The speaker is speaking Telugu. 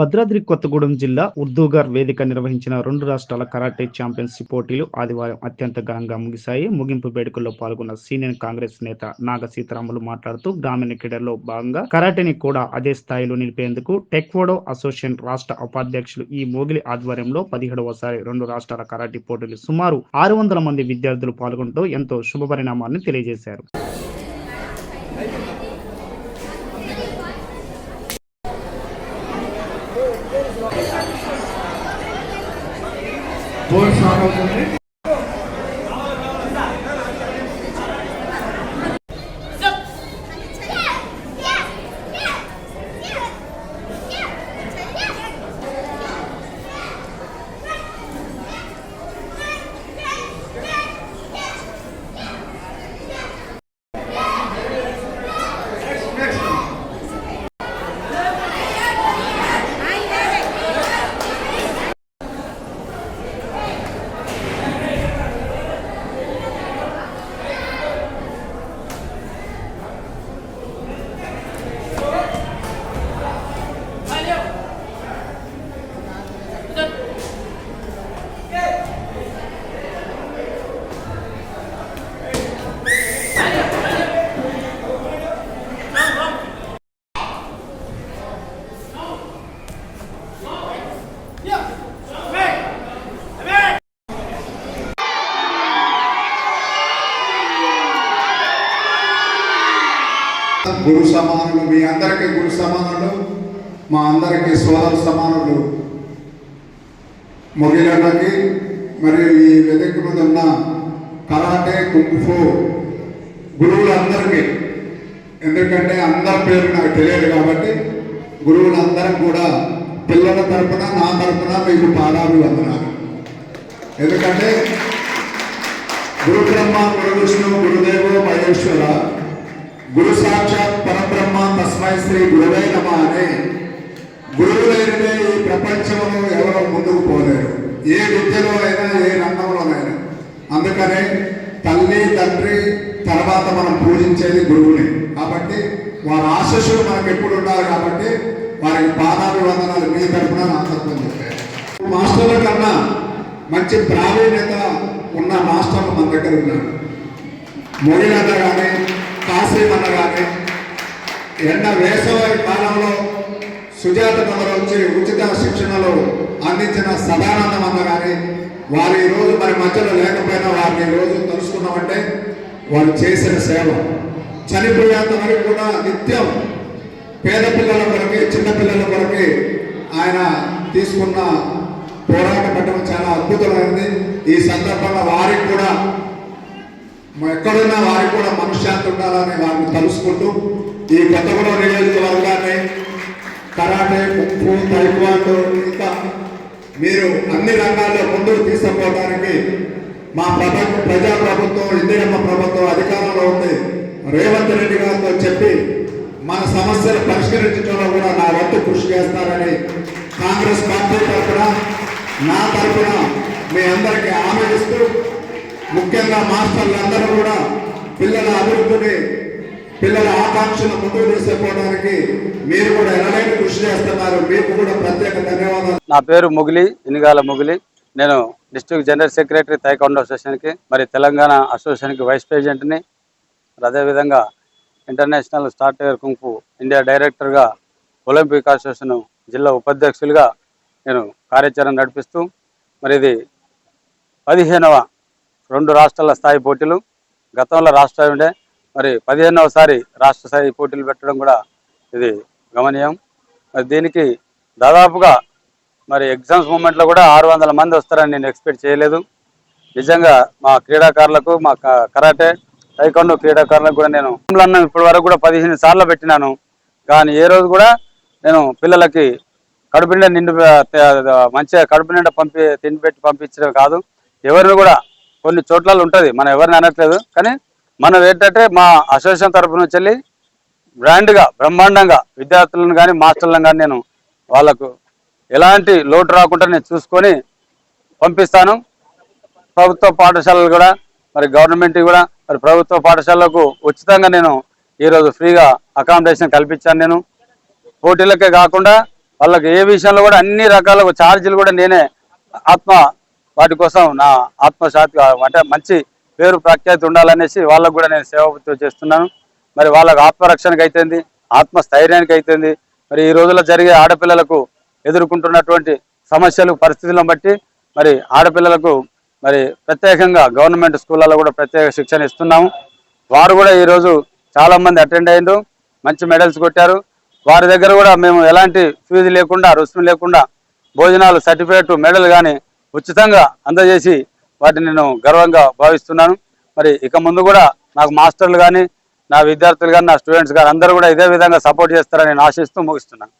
భద్రాద్రి కొత్తగూడెం జిల్లా ఉర్దూగర్ వేదిక నిర్వహించిన రెండు రాష్ట్రాల కరాటే ఛాంపియన్షిప్ పోటీలు ఆదివారం అత్యంత ఘనంగా ముగిశాయి. ముగింపు వేడుకల్లో పాల్గొన్న సీనియర్ కాంగ్రెస్ నేత నాగ సీతారాములు మాట్లాడుతూ గ్రామీణ క్రీడల్లో భాగంగా కరాటేని కూడా అదే స్థాయిలో నిలిపేందుకు టెక్వోడో అసోసియేషన్ రాష్ట్ర ఉపాధ్యక్షులు ఈ మోగిలి ఆధ్వర్యంలో పదిహేడవసారి రెండు రాష్ట్రాల కరాటే పోటీలు సుమారు ఆరు వందల మంది విద్యార్థులు పాల్గొనడం ఎంతో శుభ పరిణామాన్ని తెలియజేశారు. బోర్డు స్టార్ట్ గురు సమానులు మీ అందరికీ గురు సమానులు మా అందరికీ సోదరు సమానులు. మొగిలన్నకి మరియు ఈ వెదక మీద ఉన్న కరాటే కుంఫో గురువులందరికీ. ఎందుకంటే అందరి పేరు నాకు తెలియదు కాబట్టి గురువులందరం కూడా పిల్లల తరపున నా తరపున మీకు పాదాలు వందనాలు. ఎందుకంటే గురు బ్రహ్మ గురు విష్ణు గురుదేవో మహేశ్వర గురు సాక్షాత్ పరబ్రహ్మ తస్మై శ్రీ గురువే నమ అనే గురువు లేనిదే ఈ ప్రపంచంలో ఎవరో ముందుకు పోలేరు. ఏ విద్యలో అయినా ఏ రంగంలోనైనా అందుకనే తల్లి తండ్రి తర్వాత మనం పూజించేది గురువుని కాబట్టి వారి ఆశస్సులు మనకు ఎప్పుడు ఉండాలి కాబట్టి వారికి పాదాభివందనాలు మీ తరఫున నా చెప్పారు. మాస్టర్ల కన్నా మంచి ప్రావీణ్యత ఉన్న మాస్టర్లు మన దగ్గర ఉన్నారు. మొగిలంతా కానీ కాశీమన్న కానీ ఎండ వేసవి కాలంలో సుజాత మొదలు వచ్చి ఉచిత శిక్షణలు అందించిన సదానందం అన్న కానీ వారు ఈ రోజు మరి మధ్యలో లేకపోయినా వారిని ఈరోజు రోజు తెలుసుకున్నామంటే వారు చేసిన సేవ. చనిపోయేంత వరకు కూడా నిత్యం పేద పిల్లల కొరకి చిన్నపిల్లల కొరకి ఆయన తీసుకున్న పోరాట పట్టడం చాలా అద్భుతమైనది ఈ సందర్భంగా వారికి కూడా ఎక్కడున్న వారికి కూడా మనశ్శాంతి ఉండాలని వారిని తలుసుకుంటూ ఈ కొత్తగూడెం నియోజకవర్గాన్ని కరాటే ఉప్పు తైక్వాండో ఇంకా మీరు అన్ని రంగాల్లో ముందుకు తీసుకుపోవడానికి మా ప్రభుత్వం ప్రజా ప్రభుత్వం ఇందిరమ్మ ప్రభుత్వం అధికారంలో ఉంది. రేవంత్ రెడ్డి గారితో చెప్పి మన సమస్యలు పరిష్కరించడంలో కూడా నా వంతు కృషి చేస్తారని కాంగ్రెస్ పార్టీ తరఫున నా తరఫున మీ అందరికీ హామీ ఇస్తూ ముఖ్యంగా మాస్టర్లందరూ కూడా పిల్లల అభివృద్ధిని పిల్లల ఆకాంక్షను ముందుకు తీసుకుపోవడానికి మీరు కూడా ఎనలేని కృషి చేస్తున్నారు. మీకు కూడా ప్రత్యేక ధన్యవాదాలు. నా పేరు ముగిలి ఇనిగాల ముగిలి. నేను డిస్ట్రిక్ట్ జనరల్ సెక్రటరీ తైకొండ అసోసియేషన్కి మరి తెలంగాణ అసోసియేషన్కి వైస్ ప్రెసిడెంట్ని. అదేవిధంగా ఇంటర్నేషనల్ సాఫ్ట్వేర్ కుంపు ఇండియా డైరెక్టర్గా ఒలింపిక్ అసోసియేషన్ జిల్లా ఉపాధ్యక్షులుగా నేను కార్యాచరణ నడిపిస్తూ మరి ఇది పదిహేనవ రెండు రాష్ట్రాల స్థాయి పోటీలు గతంలో రాష్ట్ర ఉండే మరి పదిహేనవసారి రాష్ట్ర స్థాయి పోటీలు పెట్టడం కూడా ఇది గమనీయం. మరి దీనికి దాదాపుగా మరి ఎగ్జామ్స్ మూమెంట్లో కూడా ఆరు వందల మంది వస్తారని నేను ఎక్స్పెక్ట్ చేయలేదు. నిజంగా మా క్రీడాకారులకు మా క- కరాటే టైకొండో క్రీడాకారులకు కూడా నేను అన్నం ఇప్పటి వరకు కూడా పదిహేను సార్లు పెట్టినాను. కానీ ఏ రోజు కూడా నేను పిల్లలకి కడుపు నిండా నిండు మంచిగా కడుపు నిండా పంపి తిండి పెట్టి పంపించడం కాదు. ఎవరిని కూడా కొన్ని చోట్ల ఉంటుంది. మనం ఎవరిని అనట్లేదు. కానీ మనం ఏంటంటే మా అసోసియేషన్ తరఫు నుంచి వెళ్ళి బ్రాండ్గా బ్రహ్మాండంగా విద్యార్థులను కానీ మాస్టర్లను కానీ నేను వాళ్ళకు ఎలాంటి లోటు రాకుండా నేను చూసుకొని పంపిస్తాను. ప్రభుత్వ పాఠశాలలు కూడా మరి గవర్నమెంట్ కూడా మరి ప్రభుత్వ పాఠశాలలకు ఉచితంగా నేను ఈరోజు ఫ్రీగా అకామిడేషన్ కల్పించాను నేను. పోటీలకే కాకుండా వాళ్ళకి ఏ విషయంలో కూడా అన్ని రకాల ఛార్జీలు కూడా నేనే ఆత్మ వాటి కోసం నా ఆత్మసాత్ అంటే మంచి పేరు ప్రఖ్యాతి ఉండాలనేసి వాళ్ళకు కూడా నేను సేవ చేస్తున్నాను. మరి వాళ్ళకు ఆత్మరక్షణకు అయితేంది ఆత్మస్థైర్యానికి అయితేంది మరి ఈ రోజుల్లో జరిగే ఆడపిల్లలకు ఎదుర్కొంటున్నటువంటి సమస్యలు పరిస్థితులను బట్టి మరి ఆడపిల్లలకు మరి ప్రత్యేకంగా గవర్నమెంట్ స్కూళ్ళలో కూడా ప్రత్యేక శిక్షణ ఇస్తున్నాము. వారు కూడా ఈరోజు చాలామంది అటెండ్ అయ్యారు మంచి మెడల్స్ కొట్టారు. వారి దగ్గర కూడా మేము ఎలాంటి ఫీజు లేకుండా రుసుము లేకుండా భోజనాలు సర్టిఫికేట్ మెడల్ కానీ ఉచితంగా అందజేసి వాటిని నేను గర్వంగా భావిస్తున్నాను. మరి ఇక ముందు కూడా నాకు మాస్టర్లు కానీ నా విద్యార్థులు కానీ నా స్టూడెంట్స్ కానీ అందరూ కూడా ఇదే విధంగా సపోర్ట్ చేస్తారని నేను ఆశిస్తూ ముగిస్తున్నాను.